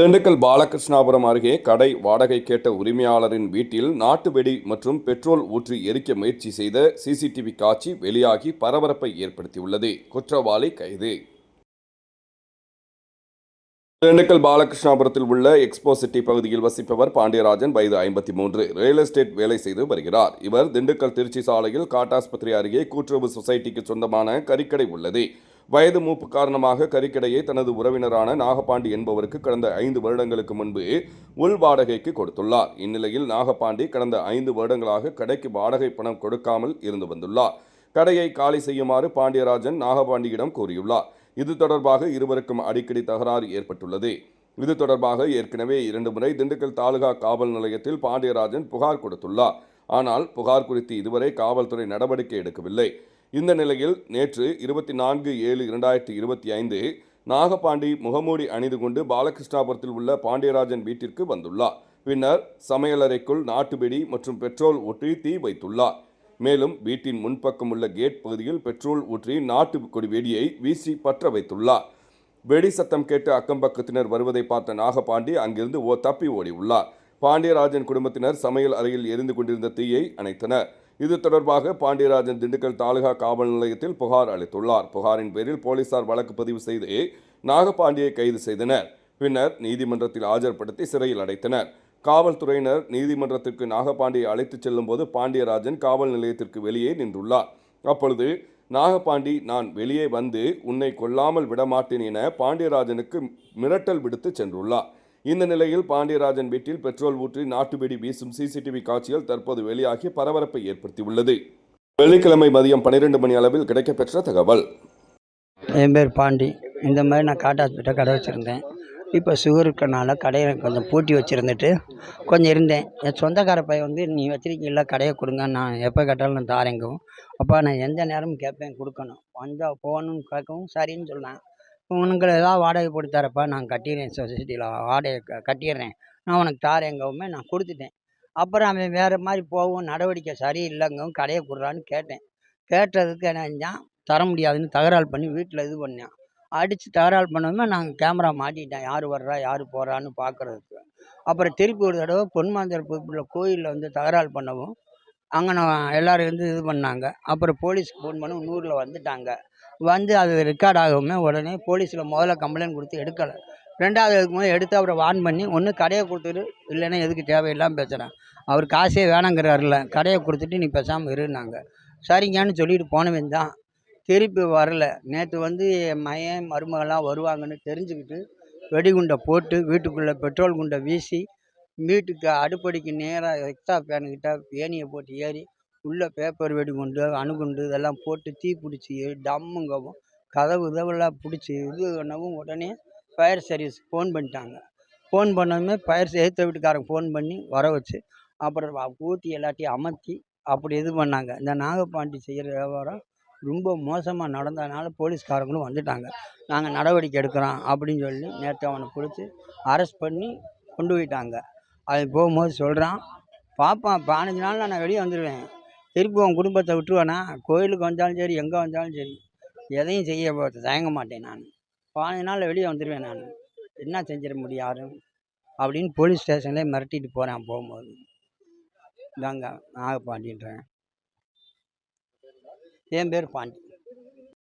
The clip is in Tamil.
திண்டுக்கல் பாலகிருஷ்ணாபுரம் அருகே கடை வாடகை கேட்ட உரிமையாளரின் வீட்டில் நாட்டு வெடி மற்றும் பெட்ரோல் ஊற்றி எரிக்க முயற்சி செய்த சிசிடிவி காட்சி வெளியாகி பரபரப்பை ஏற்படுத்தியுள்ளது. குற்றவாளி கைது. திண்டுக்கல் பாலகிருஷ்ணாபுரத்தில் உள்ள எக்ஸ்போ சிட்டி பகுதியில் வசிப்பவர் பாண்டியராஜன். வயது ஐம்பத்தி மூன்று. ரியல் எஸ்டேட் வேலை செய்து வருகிறார். இவர் திண்டுக்கல் திருச்சி சாலையில் காட்டாஸ்பத்திரி அருகே கூட்டுறவு சொசைட்டிக்கு சொந்தமான கறிக்கடை உள்ளது. வயது மூப்பு காரணமாக கறிக்கடையை தனது உறவினரான நாகபாண்டி என்பவருக்கு கடந்த ஐந்து வருடங்களுக்கு முன்பு உள் வாடகைக்கு கொடுத்துள்ளார். இந்நிலையில் நாகபாண்டி கடந்த ஐந்து வருடங்களாக கடைக்கு வாடகை பணம் கொடுக்காமல் இருந்து வந்துள்ளார். கடையை காலி செய்யுமாறு பாண்டியராஜன் நாகபாண்டியிடம் கூறியுள்ளார் இது தொடர்பாக இருவருக்கும் அடிக்கடி தகராறு ஏற்பட்டுள்ளது. இது தொடர்பாக ஏற்கனவே இரண்டு முறை திண்டுக்கல் தாலுகா காவல் நிலையத்தில் பாண்டியராஜன் புகார் கொடுத்துள்ளார். ஆனால் புகார் குறித்து இதுவரை காவல்துறை நடவடிக்கை எடுக்கவில்லை. இந்த நிலையில் நேற்று இருபத்தி நான்கு ஏழு இரண்டாயிரத்தி இருபத்தி ஐந்து நாகபாண்டி முகமூடி அணிந்து கொண்டு பாலகிருஷ்ணாபுரத்தில் உள்ள பாண்டியராஜன் வீட்டிற்கு வந்துள்ளார். பின்னர் சமையலறைக்குள் நாட்டு வெடி மற்றும் பெட்ரோல் ஊற்றி தீ வைத்துள்ளார். மேலும் வீட்டின் முன்பக்கம் உள்ள கேட் பகுதியில் பெட்ரோல் ஊற்றி நாட்டு கொடி வெடியை வீசி பற்ற வைத்துள்ளார். வெடி சத்தம் கேட்டு அக்கம்பக்கத்தினர் வருவதை பார்த்த நாகபாண்டி அங்கிருந்து ஓ தப்பி ஓடி உள்ளார் பாண்டியராஜன் குடும்பத்தினர் சமையல் அறையில் எரிந்து கொண்டிருந்த தீயை அணைத்தனர். இது தொடர்பாக பாண்டியராஜன் திண்டுக்கல் தாலுகா காவல் நிலையத்தில் புகார் அளித்துள்ளார். புகாரின் பேரில் போலீசார் வழக்கு பதிவு செய்து நாகபாண்டியை கைது செய்தனர். பின்னர் நீதிமன்றத்தில் ஆஜர்படுத்தி சிறையில் அடைத்தனர். காவல்துறையினர் நீதிமன்றத்திற்கு நாகபாண்டியை அழைத்துச் செல்லும்போது பாண்டியராஜன் காவல் நிலையத்திற்கு வெளியே நின்றுள்ளார். அப்பொழுது நாகபாண்டி நான் வெளியே வந்து உன்னை கொல்லாமல் விடமாட்டேன் என பாண்டியராஜனுக்கு மிரட்டல் விடுத்து சென்றுள்ளார். இந்த நிலையில் பாண்டியராஜன் வீட்டில் பெட்ரோல் ஊற்றி நாட்டு வீசும் சிசிடிவி காட்சிகள் தற்போது வெளியாகி பரபரப்பை ஏற்படுத்தியுள்ளது. வெள்ளிக்கிழமை மதியம் பன்னிரெண்டு மணி அளவில் கிடைக்கப்பெற்ற தகவல். என் பேர் பாண்டி. இந்த மாதிரி நான் காட்டு ஹாஸ்பிட்டல் கடை வச்சுருந்தேன். இப்போ சுகர் இருக்கனால கடையை கொஞ்சம் பூட்டி வச்சுருந்துட்டு கொஞ்சம் இருந்தேன். என் சொந்தக்கார பையன் வந்து நீ வச்சிருக்கீங்களா கடையை கொடுங்க. நான் எப்போ கேட்டாலும் நான் தாரேங்கும் அப்போ நான் எந்த நேரமும் கேட்பேன் கொடுக்கணும். வந்தால் போகணும்னு கேட்கவும் சரின்னு சொன்னேன். உனக்கு வாடகை போட்டு தரப்பா? நான் கட்டிடுறேன் சொசைட்டியில் வாடகை க- கட்டிடுறேன். நான் உனக்கு தாரேங்கவுமே நான் கொடுத்துட்டேன். அப்புறம் அவன் வேறு மாதிரி போகவும் நடவடிக்கை சரியில்லைங்கவும் கடையை கொடுறான்னு கேட்டேன். கேட்டதுக்கு என்ன தர முடியாதுன்னு தகராறு பண்ணி வீட்டில் இது பண்ணேன். அடித்து தகராறு பண்ணதுமே நாங்கள் கேமரா மாட்டிட்டேன். யார் வர்றா யார் போகிறான்னு பார்க்குறதுக்கு அப்புறம் திருப்பி ஒரு தடவை பொன்மாந்தர் புதுப்புல கோயிலில் வந்து தகராறு பண்ணவும் அங்கே நான் எல்லோரும் வந்து இது பண்ணாங்க. அப்புறம் போலீஸ்க்கு ஃபோன் பண்ணவும் நூறில் வந்துட்டாங்க. வந்து அது ரெக்கார்ட் ஆகுமே உடனே போலீஸில் முதல்ல கம்ப்ளைண்ட் கொடுத்து எடுக்கலை. ரெண்டாவது எடுக்கும்போது எடுத்து அவரை வார்ன் பண்ணி ஒன்று கடையை கொடுத்துட்டு இல்லைன்னா எதுக்கு தேவையில்லாமல் பேசுகிறேன் அவர் காசே வேணாங்கிறாருல கடையை கொடுத்துட்டு நீ பேசாமல் இருந்தாங்க சரிங்கன்னு சொல்லிட்டு போனவன் தான். திருப்பி வரல. நேற்று வந்து என் மருமகள்லாம் வருவாங்கன்னு தெரிஞ்சுக்கிட்டு வெடிகுண்டை போட்டு வீட்டுக்குள்ளே பெட்ரோல் குண்டை வீசி வீட்டுக்கு அடுப்படிக்கு நேராக எக்ஸ்ட்ரா ஃபேனுக்கிட்ட ஏணியை போட்டு ஏறி உள்ளே பேப்பர் வெடிகுண்டு அணுகுண்டு இதெல்லாம் போட்டு தீ பிடிச்சி டம்முங்கவும் கதவு இதவெல்லாம் பிடிச்சி இது பண்ணவும் உடனே ஃபயர் சர்வீஸ் ஃபோன் பண்ணிட்டாங்க. ஃபோன் பண்ணதுமே ஃபயர் எதிர்த்த வீட்டுக்காரங்க ஃபோன் பண்ணி வர வச்சு அப்புறம் ஊற்றி எல்லாத்தையும் அமர்த்தி அப்படி இது பண்ணாங்க. இந்த நாகப்பாண்டி செய்கிற வியாபாரம் ரொம்ப மோசமாக நடந்ததுனால போலீஸ்காரங்களும் வந்துட்டாங்க. நாங்கள் நடவடிக்கை எடுக்கிறோம் அப்படின்னு சொல்லி நேற்று அவனை பிடிச்சி அரெஸ்ட் பண்ணி கொண்டு போயிட்டாங்க. அது போகும்போது சொல்கிறான் பார்ப்பான் பதினஞ்சு நாளில் நான் வெளியே வந்துடுவேன் திருப்பி உன் குடும்பத்தை விட்டுருவேனா? கோயிலுக்கு வந்தாலும் சரி எங்கே வந்தாலும் சரி எதையும் செய்ய போகிறது தயங்க மாட்டேன் நான். பாதி நாளில் வெளியே வந்துடுவேன் நான். என்ன செஞ்சிட முடியும் யாரும்? அப்படின்னு போலீஸ் ஸ்டேஷன்லேயே மிரட்டிட்டு போகிறேன் போகும்போது. இதாங்க நாகப்பாண்டின்றேன் என் பேர் பாண்டி.